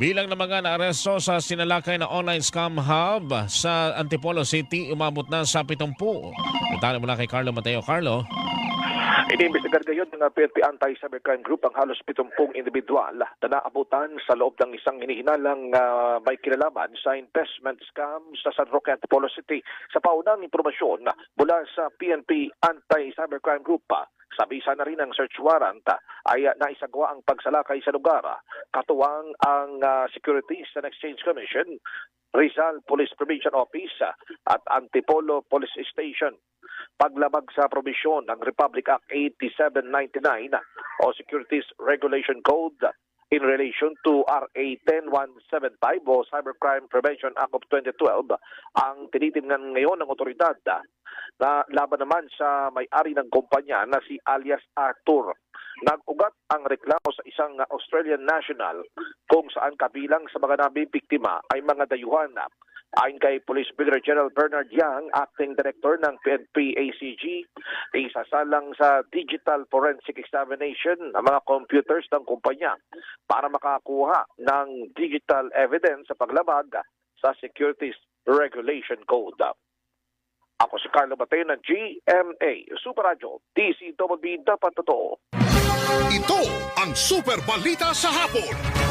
Bilang ng mga naaresto sa sinalakay na online scam hub sa Antipolo City, umabot na sa 70. Detalye mula kay Carlo Mateo. Carlo, Iniimbestigar ngayon ng PNP Anti-Cybercrime Group ang halos 70 individual na naabutan sa loob ng isang hinihinalang ah, may kinalaman sa investment scam sa San Roque Antipolo City. Sa paunang impormasyon mula sa PNP Anti-Cybercrime Group, ah, sa bisa na rin ng search warrant ay ah, naisagawa ang pagsalakay sa lugar. Katuwang ang ah, Securities and Exchange Commission, Rizal Police Provincial Office ah, at Antipolo Police Station paglabag sa probisyon ng Republic Act 8799 o Securities Regulation Code in relation to RA 10175 o Cybercrime Prevention Act of 2012 ang tinitingnan ngayon ng otoridad na laban naman sa may-ari ng kumpanya na si alias Arthur. Nag-ugat ang reklamo sa isang Australian national kung saan kabilang sa mga nabibiktima ay mga dayuhan Ayon kay Police Brigadier General Bernard Yang, Acting Director ng PNP ACG, isasalang sa Digital Forensic Examination ang mga computers ng kumpanya para makakuha ng digital evidence sa paglabag sa Securities Regulation Code. Ako si Carlo Mateo ng GMA Super Radio, DCWB Dapat Totoo. Ito ang Super Balita sa Hapon.